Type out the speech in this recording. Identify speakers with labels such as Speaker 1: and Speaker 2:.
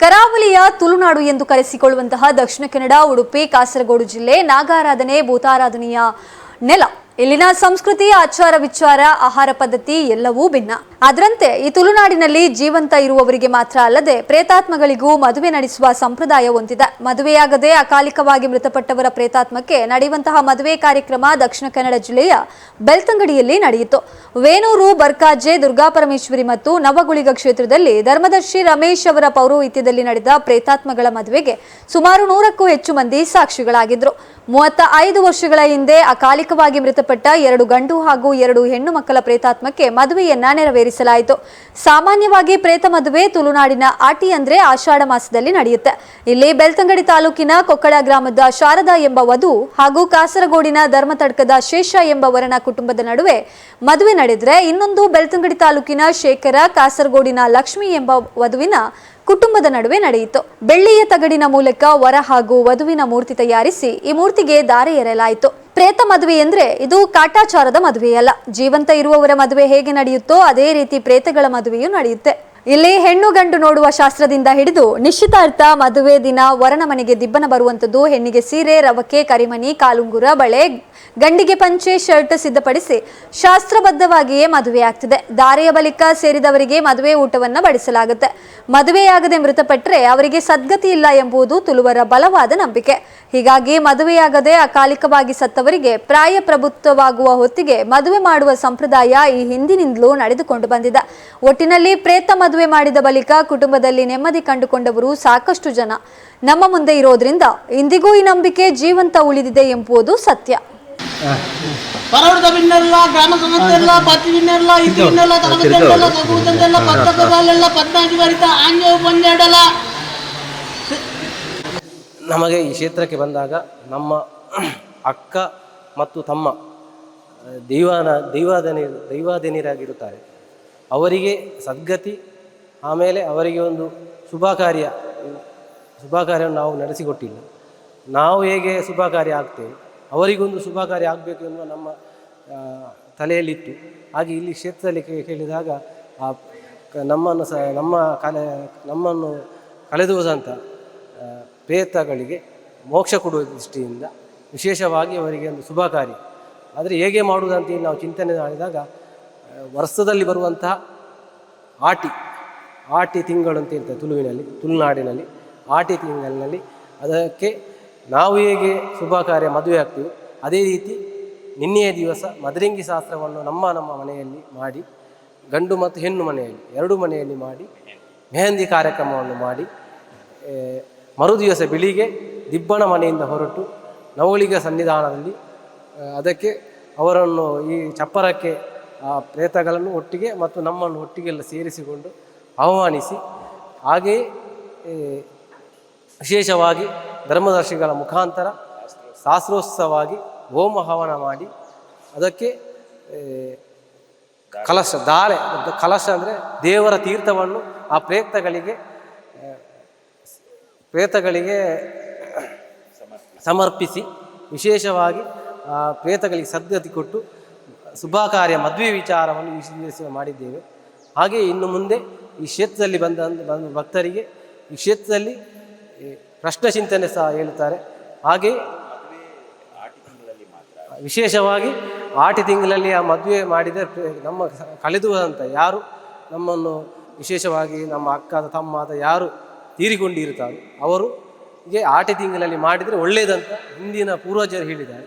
Speaker 1: ಕರಾವಳಿಯ ತುಳುನಾಡು ಎಂದು ಕರೆಸಿಕೊಳ್ಳುವಂತಹ ದಕ್ಷಿಣ ಕನ್ನಡ, ಉಡುಪಿ, ಕಾಸರಗೋಡು ಜಿಲ್ಲೆ, ನಾಗಾರಾಧನೆ, ಭೂತಾರಾಧನೆಯ ನೆಲ. ಇಲ್ಲಿನ ಸಂಸ್ಕೃತಿ, ಆಚಾರ, ವಿಚಾರ, ಆಹಾರ ಪದ್ಧತಿ ಎಲ್ಲವೂ ಭಿನ್ನ. ಅದರಂತೆ ಈ ತುಳುನಾಡಿನಲ್ಲಿ ಜೀವಂತ ಇರುವವರಿಗೆ ಮಾತ್ರ ಅಲ್ಲದೆ ಪ್ರೇತಾತ್ಮಗಳಿಗೂ ಮದುವೆ ನಡೆಸುವ ಸಂಪ್ರದಾಯ ಹೊಂದಿದೆ. ಮದುವೆಯಾಗದೆ ಅಕಾಲಿಕವಾಗಿ ಮೃತಪಟ್ಟವರ ಪ್ರೇತಾತ್ಮಕ್ಕೆ ನಡೆಯುವಂತಹ ಮದುವೆ ಕಾರ್ಯಕ್ರಮ ದಕ್ಷಿಣ ಕನ್ನಡ ಜಿಲ್ಲೆಯ ಬೆಳ್ತಂಗಡಿಯಲ್ಲಿ ನಡೆಯಿತು. ವೇಣೂರು ಬರ್ಕಾಜೆ ದುರ್ಗಾಪರಮೇಶ್ವರಿ ಮತ್ತು ನವಗುಳಿಗ ಕ್ಷೇತ್ರದಲ್ಲಿ ಧರ್ಮದರ್ಶಿ ರಮೇಶ್ ಅವರ ಪೌರೋಹಿತ್ಯದಲ್ಲಿ ನಡೆದ ಪ್ರೇತಾತ್ಮಗಳ ಮದುವೆಗೆ ಸುಮಾರು ನೂರಕ್ಕೂ ಹೆಚ್ಚು ಮಂದಿ ಸಾಕ್ಷಿಗಳಾಗಿದ್ದರು ಮೂವತ್ತ ಐದು ವರ್ಷಗಳ ಹಿಂದೆ ಅಕಾಲಿಕವಾಗಿ ಮೃತಪಟ್ಟ ಎರಡು ಗಂಡು ಹಾಗೂ ಎರಡು ಹೆಣ್ಣು ಮಕ್ಕಳ ಪ್ರೇತಾತ್ಮಕ್ಕೆ ಮದುವೆಯನ್ನ ನೆರವೇರಿಸಲಾಯಿತು ಸಾಮಾನ್ಯವಾಗಿ ಪ್ರೇತ ಮದುವೆ ತುಳುನಾಡಿನ ಆಟಿ ಅಂದ್ರೆ ಆಷಾಢ ಮಾಸದಲ್ಲಿ ನಡೆಯುತ್ತೆ. ಇಲ್ಲಿ ಬೆಳ್ತಂಗಡಿ ತಾಲೂಕಿನ ಕೊಕ್ಕಳ ಗ್ರಾಮದ ಶಾರದಾ ಎಂಬ ವಧು ಹಾಗೂ ಕಾಸರಗೋಡಿನ ಧರ್ಮತಡ್ಕದ ಶೇಷ ಎಂಬ ವರನ ಕುಟುಂಬದ ನಡುವೆ ಮದುವೆ ನಡೆದ್ರೆ ಇನ್ನೊಂದು ಬೆಳ್ತಂಗಡಿ ತಾಲೂಕಿನ ಶೇಖರ, ಕಾಸರಗೋಡಿನ ಲಕ್ಷ್ಮಿ ಎಂಬ ವಧುವಿನ ಕುಟುಂಬದ ನಡುವೆ ನಡೆಯಿತು. ಬೆಳ್ಳಿಯ ತಗಡಿನ ಮೂಲಕ ವರ ಹಾಗೂ ವಧುವಿನ ಮೂರ್ತಿ ತಯಾರಿಸಿ ಈ ಮೂರ್ತಿಗೆ ದಾರೆ ಎರೆಯಲಾಯಿತು. ಪ್ರೇತ ಮದುವೆ ಅಂದ್ರೆ ಇದು ಕಾಟಾಚಾರದ ಮದುವೆಯಲ್ಲ. ಜೀವಂತ ಇರುವವರ ಮದುವೆ ಹೇಗೆ ನಡೆಯುತ್ತೋ ಅದೇ ರೀತಿ ಪ್ರೇತಗಳ ಮದುವೆಯೂ ನಡೆಯುತ್ತೆ. ಇಲ್ಲಿ ಹೆಣ್ಣು ಗಂಡು ನೋಡುವ ಶಾಸ್ತ್ರದಿಂದ ಹಿಡಿದು ನಿಶ್ಚಿತಾರ್ಥ ಮದುವೆ ದಿನ ವರನ ಮನೆಗೆ ದಿಬ್ಬನ ಬರುವಂತದ್ದು ಹೆಣ್ಣಿಗೆ ಸೀರೆ, ರವಕೆ, ಕರಿಮಣಿ, ಕಾಲುಂಗುರ, ಬಳೆ, ಗಂಡಿಗೆ ಪಂಚೆ, ಶರ್ಟ್ ಸಿದ್ಧಪಡಿಸಿ ಶಾಸ್ತ್ರಬದ್ಧವಾಗಿಯೇ ಮದುವೆ ಆಗ್ತಿದೆ ದಾರಿಯ ಬಳಿಕ ಸೇರಿದವರಿಗೆ ಮದುವೆ ಊಟವನ್ನ ಬಡಿಸಲಾಗುತ್ತೆ. ಮದುವೆಯಾಗದೆ ಮೃತಪಟ್ಟರೆ ಅವರಿಗೆ ಸದ್ಗತಿ ಇಲ್ಲ ಎಂಬುದು ತುಳುವರ ಬಲವಾದ ನಂಬಿಕೆ. ಹೀಗಾಗಿ ಮದುವೆಯಾಗದೆ ಅಕಾಲಿಕವಾಗಿ ಸತ್ತವರಿಗೆ ಪ್ರಾಯ ಪ್ರಭುತ್ವವಾಗುವ ಹೊತ್ತಿಗೆ ಮದುವೆ ಮಾಡುವ ಸಂಪ್ರದಾಯ ಈ ಹಿಂದಿನಿಂದಲೂ ನಡೆದುಕೊಂಡು ಬಂದಿದೆ. ಒಟ್ಟಿನಲ್ಲಿ ಪ್ರೇತ ಮಾಡಿದ ಬಳಿಕ ಕುಟುಂಬದಲ್ಲಿ ನೆಮ್ಮದಿ ಕಂಡುಕೊಂಡವರು ಸಾಕಷ್ಟು ಜನ. ನಮ್ಮ ಮುಂದೆ ಇರೋದ್ರಿಂದ ಇಂದಿಗೂ ಈ ನಂಬಿಕೆ ಜೀವಂತ ಉಳಿದಿದೆ ಎಂಬುದು ಸತ್ಯ.
Speaker 2: ಬಿನ್ನೆಲ್ಲ ಗ್ರಾಮ ಬಿನ್ನೆಲ್ಲ ಇದು ಬಿನ್ನೆಲ್ಲ ಪದ್ನಾಲ್ಕು ಬರಿತ
Speaker 3: ನಮಗೆ ಈ ಕ್ಷೇತ್ರಕ್ಕೆ ಬಂದಾಗ ನಮ್ಮ ಅಕ್ಕ ಮತ್ತು ತಮ್ಮ ದೈವಾನ ದೈವಾದನಿ ದೈವಾದನಿರಾಗಿರುತ್ತಾರೆ ಅವರಿಗೆ ಸದ್ಗತಿ ಆಮೇಲೆ ಅವರಿಗೆ ಒಂದು ಶುಭ ಕಾರ್ಯ ಶುಭ ಕಾರ್ಯವನ್ನು ನಾವು ನಡೆಸಿಕೊಟ್ಟಿಲ್ಲ. ನಾವು ಹೇಗೆ ಶುಭ ಕಾರ್ಯ ಆಗ್ತೇವೆ? ಅವರಿಗೊಂದು ಶುಭ ಕಾರ್ಯ ಆಗಬೇಕು ಎನ್ನುವ ನಮ್ಮ ತಲೆಯಲ್ಲಿತ್ತು. ಹಾಗೆ ಇಲ್ಲಿ ಕ್ಷೇತ್ರದಲ್ಲಿ ಕೇಳಿದಾಗ ಆ ನಮ್ಮನ್ನು ಸಹ ನಮ್ಮ ಕಲೆ ನಮ್ಮನ್ನು ಕಳೆದು ಹೋದಂಥ ಆ, ಪ್ರೇತಗಳಿಗೆ ಮೋಕ್ಷ ಕೊಡುವ ದೃಷ್ಟಿಯಿಂದ ವಿಶೇಷವಾಗಿ ಅವರಿಗೆ ಒಂದು ಶುಭ ಕಾರ್ಯ ಆದರೆ ಹೇಗೆ ಮಾಡುವುದಂತ ನಾವು ಚಿಂತನೆ ಮಾಡಿದಾಗ ವರ್ಷದಲ್ಲಿ ಬರುವಂತಹ ಆಟಿ ಆಟಿ ತಿಂಗಳು ಅಂತ ಇರ್ತದೆ ತುಳುವಿನಲ್ಲಿ, ತುಳುನಾಡಿನಲ್ಲಿ. ಆಟಿ ತಿಂಗಳಿನಲ್ಲಿ ಅದಕ್ಕೆ ನಾವು ಹೇಗೆ ಶುಭ ಕಾರ್ಯ ಮದುವೆ ಆಗ್ತೀವಿ, ಅದೇ ರೀತಿ ನಿನ್ನೆಯ ದಿವಸ ಮದರಿಂಗಿ ಶಾಸ್ತ್ರವನ್ನು ನಮ್ಮ ನಮ್ಮ ಮನೆಯಲ್ಲಿ ಮಾಡಿ, ಗಂಡು ಮತ್ತು ಹೆಣ್ಣು ಮನೆಯಲ್ಲಿ, ಎರಡು ಮನೆಯಲ್ಲಿ ಮಾಡಿ, ಮೆಹಂದಿ ಕಾರ್ಯಕ್ರಮವನ್ನು ಮಾಡಿ ಮರುದಿವಸ ಬೆಳಿಗ್ಗೆ ದಿಬ್ಬಣ ಮನೆಯಿಂದ ಹೊರಟು ನವಳಿಗ ಸನ್ನಿಧಾನದಲ್ಲಿ ಅದಕ್ಕೆ ಅವರನ್ನು ಈ ಚಪ್ಪರಕ್ಕೆ ಆ ಪ್ರೇತಗಳನ್ನು ಒಟ್ಟಿಗೆ ಮತ್ತು ನಮ್ಮನ್ನು ಒಟ್ಟಿಗೆಲ್ಲ ಸೇರಿಸಿಕೊಂಡು ಆಹ್ವಾನಿಸಿ ಹಾಗೆಯೇ ವಿಶೇಷವಾಗಿ ಧರ್ಮದರ್ಶಿಗಳ ಮುಖಾಂತರ ಶಾಸ್ತ್ರೋತ್ಸವವಾಗಿ ಹೋಮ ಹವನ ಮಾಡಿ, ಅದಕ್ಕೆ ಕಲಶ ದಾರೆ ಕಲಶ ಅಂದರೆ ದೇವರ ತೀರ್ಥವನ್ನು ಆ ಪ್ರೇತಗಳಿಗೆ ಪ್ರೇತಗಳಿಗೆ ಸಮರ್ಪಿಸಿ, ವಿಶೇಷವಾಗಿ ಆ ಪ್ರೇತಗಳಿಗೆ ಸದ್ಗತಿ ಕೊಟ್ಟು, ಶುಭ ಕಾರ್ಯ, ಮದುವೆ ವಿಚಾರವನ್ನು ವಿಶ್ಲೇಷಣೆ ಮಾಡಿದ್ದೇವೆ. ಹಾಗೆ ಇನ್ನು ಮುಂದೆ ಈ ಕ್ಷೇತ್ರದಲ್ಲಿ ಬಂದ ಬಂದ ಭಕ್ತರಿಗೆ ಈ ಕ್ಷೇತ್ರದಲ್ಲಿ ಪ್ರಶ್ನ ಚಿಂತನೆ ಸಹ ಹೇಳ್ತಾರೆ ಹಾಗೆ ವಿಶೇಷವಾಗಿ ಆಟಿ ತಿಂಗಳಲ್ಲಿ ಆ ಮದುವೆ ಮಾಡಿದ ನಮ್ಮ ಕಳೆದು ಅಂತ ಯಾರು, ನಮ್ಮನ್ನು ವಿಶೇಷವಾಗಿ ನಮ್ಮ ಅಕ್ಕದ ತಮ್ಮದ ಯಾರು ತೀರಿಕೊಂಡಿರ್ತಾರೋ ಅವರು ಹೀಗೆ ಆಟಿ ತಿಂಗಳಲ್ಲಿ ಮಾಡಿದರೆ ಒಳ್ಳೆಯದಂತ ಹಿಂದಿನ ಪೂರ್ವಜರು ಹೇಳಿದ್ದಾರೆ.